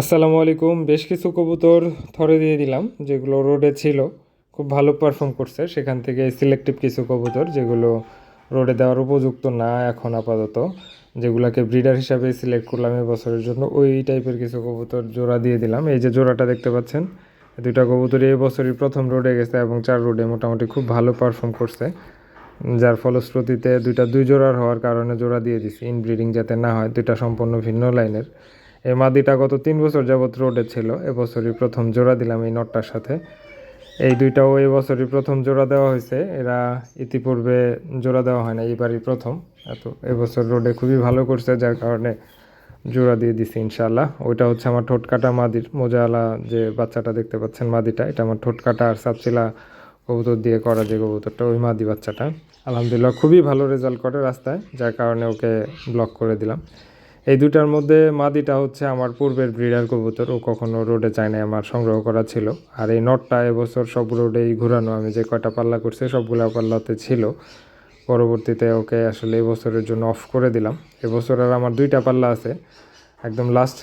আসসালামু আলাইকুম। বেশ কিছু কবুতর থরে দিয়ে দিলাম, যেগুলো রোডে ছিল। খুব ভালো পারফর্ম করছে। সেখান থেকে সিলেক্টিভ কিছু কবুতর যেগুলো রোডে দেওয়ার উপযুক্ত না এখন আপাতত, যেগুলোকে ব্রিডার হিসাবে সিলেক্ট করলাম এই বছরের জন্য, ওই টাইপের কিছু কবুতর জোড়া দিয়ে দিলাম। এই যে জোড়াটা দেখতে পাচ্ছেন এই দুইটা কবুতরই এই বছরই প্রথম রোডে গেছে এবং চার রোডে মোটামুটি খুব ভালো পারফর্ম করছে। যার ফলশ্রুতিতে দুইটা দুই জোড়ার হওয়ার কারণে জোড়া দিয়ে দিছি ইনব্রিডিং যাতে না হয়, দুইটা সম্পূর্ণ ভিন্ন লাইনের। এই মাদিটা গত তিন বছর যাবৎ রোডে ছিল। এবছরই প্রথম জোড়া দিলাম এই নটটার সাথে। এই দুইটাও এই বছরই প্রথম জোড়া দেওয়া হয়েছে। এরা ইতিপূর্বে জোড়া দেওয়া হয় না, এইবারই প্রথম। এত, এবছর রোডে খুবই ভালো করছে, যার কারণে জোড়া দিয়ে দিছি ইনশাল্লাহ ওইটা হচ্ছে আমার ঠোঁট কাটা মাদির মোজাওয়ালা যে বাচ্চাটা দেখতে পাচ্ছেন মাদিটা, এটা আমার ঠোঁট কাটা আর সাপচিলা কবুতর দিয়ে করা যে কবুতরটা, ওই মাদি বাচ্চাটা। আলহামদুলিল্লাহ খুবই ভালো রেজাল্ট করে রাস্তায়, যার কারণে ওকে ব্লক করে দিলাম। এই দুটার মধ্যে মাদিটা হচ্ছে আমার পূর্বের ব্রিডার কবুতর, ও কখনো রোডে যায় না আমার সংগ্রহ করা ছিল। আর এই নটটা এবছর সব রোডেই ঘুরানো, আমি যে কয়টা পাল্লা করছি সবগুলা পাল্লাতে ছিল। পরবর্তীতে ওকে আসলে এবছরের জন্য অফ করে দিলাম। এবছর আর আমার দুইটা পাল্লা আছে। একদম লাস্ট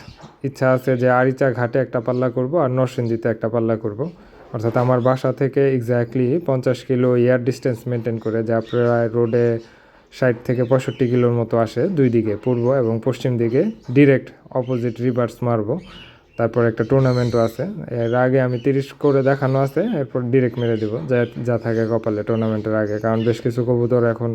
ইচ্ছা আছে যে আরিচা ঘাটে একটা পাল্লা করব আর নরসিংদীতে একটা পাল্লা করব। অর্থাৎ আমার বাসা থেকে এক্স্যাক্টলি পঞ্চাশ কিলো এয়ার ডিস্টেন্স মেনটেন করে, যা প্রায় রোডে ষাট থেকে পঁয়ষট্টি কিলোর মতো আসে দুই দিকে, পূর্ব এবং পশ্চিম দিকে ডিরেক্ট অপোজিট রিভার্স মারবো। তারপর একটা টুর্নামেন্টও আছে। এর আগে আমি তিরিশ করে দেখানো আছে, এরপর ডিরেক্ট মেরে দেবো, যা যা থাকে কপালে টুর্নামেন্টের আগে। কারণ বেশ কিছু কবুতর এখন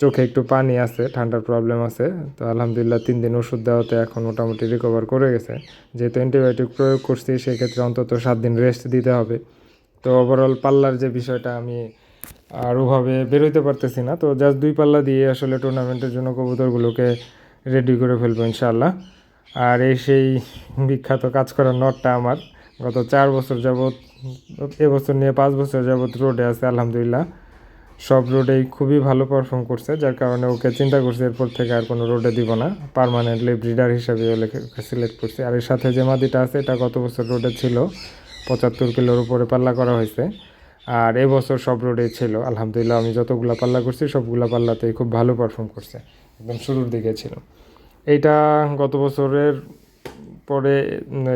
চোখে একটু পানি আছে, ঠান্ডার প্রবলেম আছে। তো আলহামদুলিল্লাহ তিন দিন ওষুধ দেওয়াতে এখন মোটামুটি রিকভার করে গেছে। যেহেতু অ্যান্টিবায়োটিক প্রয়োগ করছি, সেক্ষেত্রে অন্তত সাত দিন রেস্ট দিতে হবে। তো ওভারঅল পাল্লার যে বিষয়টা আমি আর ওভাবে বেরোইতে পারতেছি না। তো জাস্ট দুই পাল্লা দিয়ে আসলে টুর্নামেন্টের জন্য কবুতরগুলোকে রেডি করে ফেলব ইনশাল্লাহ আর এই সেই বিখ্যাত কাজ করার নটটা আমার। গত চার বছর যাবৎ, এবছর নিয়ে পাঁচ বছর যাবৎ রোডে আছে, আলহামদুলিল্লাহ। সব রোডেই খুবই ভালো পারফর্ম করছে, যার কারণে ওকে চিন্তা করছে এরপর থেকে আর কোনো রোডে দিব না। পারমানেন্টলি ব্রিডার হিসাবে ওকে সিলেক্ট করছে। আর এর সাথে যে মাদিটা আছে, এটা গত বছর রোডে ছিল। পঁচাত্তর কিলোর উপরে পাল্লা করা হয়েছে। আর এবছর সব রোডে ছিল, আলহামদুলিল্লাহ আমি যতগুলো পাল্লা করছি, সবগুলো পাল্লাতেই খুব ভালো পারফর্ম করছে, একদম শুরুর দিকে ছিল। এইটা গত বছরের পরে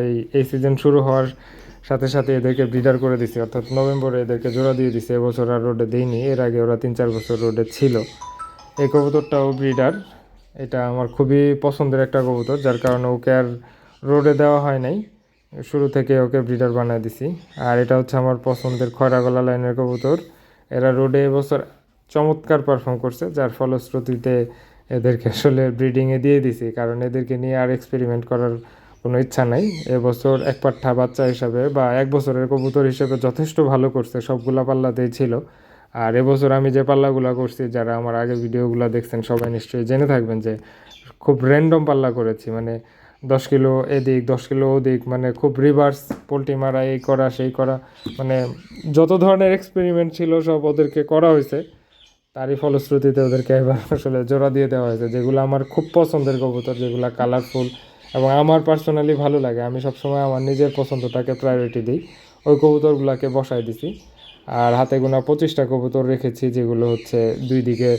এই এই সিজন শুরু হওয়ার সাথে সাথে এদেরকে ব্রিডার করে দিছি, অর্থাৎ নভেম্বরে এদেরকে জোড়া দিয়ে দিছি এবছর আর রোডে দেইনি, এর আগে ওরা তিন চার বছর রোডে ছিল। এই কবুতরটাও ব্রিডার এটা আমার খুবই পছন্দের একটা কবুতর, যার কারণে ওকে আর রোডে দেওয়া হয় নাই। শুরু থেকে ওকে ব্রিডার বানিয়ে দিছি। আর এটা হচ্ছে আমার পছন্দের খয়রা গলা লাইনের কবুতর। এরা রোডে এবছর চমৎকার পারফর্ম করছে, যার ফলশ্রুতিতে এদেরকে আসলে ব্রিডিংয়ে দিয়ে দিছি। কারণ এদেরকে নিয়ে আর এক্সপেরিমেন্ট করার কোনো ইচ্ছা নাই। এবছর এক পাঠা বাচ্চা হিসাবে বা এক বছরের কবুতর হিসেবে যথেষ্ট ভালো করছে, সবগুলা পাল্লাতেই ছিল। আর এবছর আমি যে পাল্লাগুলো করছি, যারা আমার আগের ভিডিওগুলো দেখছেন, সবাই নিশ্চয়ই জেনে থাকবেন যে খুব র্যান্ডম পাল্লা করেছি। মানে দশ কিলো এদিক, দশ কিলো ওদিক মানে খুব রিভার্স পোলট্রি মারা, এই করা, সেই করা মানে যত ধরনের এক্সপেরিমেন্ট ছিল সব ওদেরকে করা হয়েছে। তারই ফলশ্রুতিতে ওদেরকে এবার আসলে জোড়া দিয়ে দেওয়া হয়েছে, যেগুলো আমার খুব পছন্দের কবুতর, যেগুলো কালারফুল এবং আমার পার্সোনালি ভালো লাগে। আমি সবসময় আমার নিজের পছন্দটাকে প্রায়োরিটি দিই। ওই কবুতরগুলোকে বসাই দিছি। আর হাতে গোনা পঁচিশটা কবুতর রেখেছি, যেগুলো হচ্ছে দুই দিকে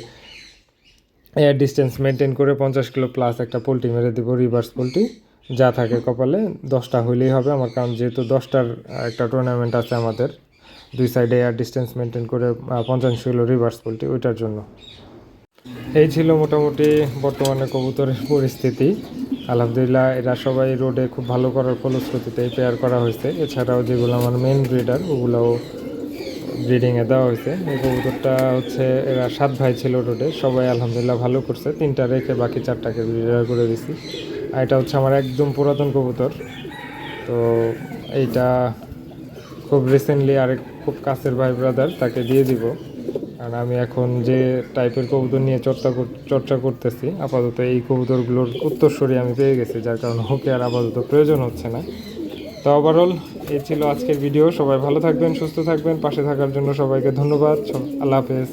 এয়ার ডিস্টেন্স মেনটেন করে পঞ্চাশ কিলো প্লাস একটা পোলট্রি মেরে দেবো রিভার্স পোলট্রি, যা থাকে কপালে। দশটা হইলেই হবে আমার, কারণ যেহেতু দশটার একটা টুর্নামেন্ট আছে আমাদের, দুই সাইডে এয়ার ডিস্টেন্স মেনটেন করে পঞ্চাশ কিলো রিভার্স পোলট্রি, ওইটার জন্য। এই ছিল মোটামুটি বর্তমানে কবুতরের পরিস্থিতি। আলহামদুলিল্লাহ, এরা সবাই রোডে খুব ভালো করার ফলশ্রুতিতে পেয়ার করা হয়েছে। এছাড়াও যেগুলো আমার মেন ব্রিডার ওগুলোও ব্রিডিংয়ে দেওয়া হয়েছে। এই কবুতরটা হচ্ছে, এরা সাত ভাই ছিল রোডে সবাই আলহামদুলিল্লাহ ভালো করছে। তিনটা রেখে বাকি চারটাকে ব্রিডার করে দিছি। আর এটা হচ্ছে আমার একদম পুরাতন কবুতর। তো এইটা খুব রিসেন্টলি আরেক খুব কাছের ভাই ব্রাদার তাকে দিয়ে দিব। কারণ আমি এখন যে টাইপের কবুতর নিয়ে চর্চা চর্চা করতেছি, আপাতত এই কবুতরগুলোর উত্তরস্বরী আমি পেয়ে গেছি। যার কারণে ওকে আর আপাতত প্রয়োজন হচ্ছে না। তো ওভারঅল এ ছিল আজকের ভিডিও সবাই ভালো থাকবেন, সুস্থ থাকবেন, পাশে থাকার জন্য সবাইকে ধন্যবাদ। আল্লাহ হাফেজ।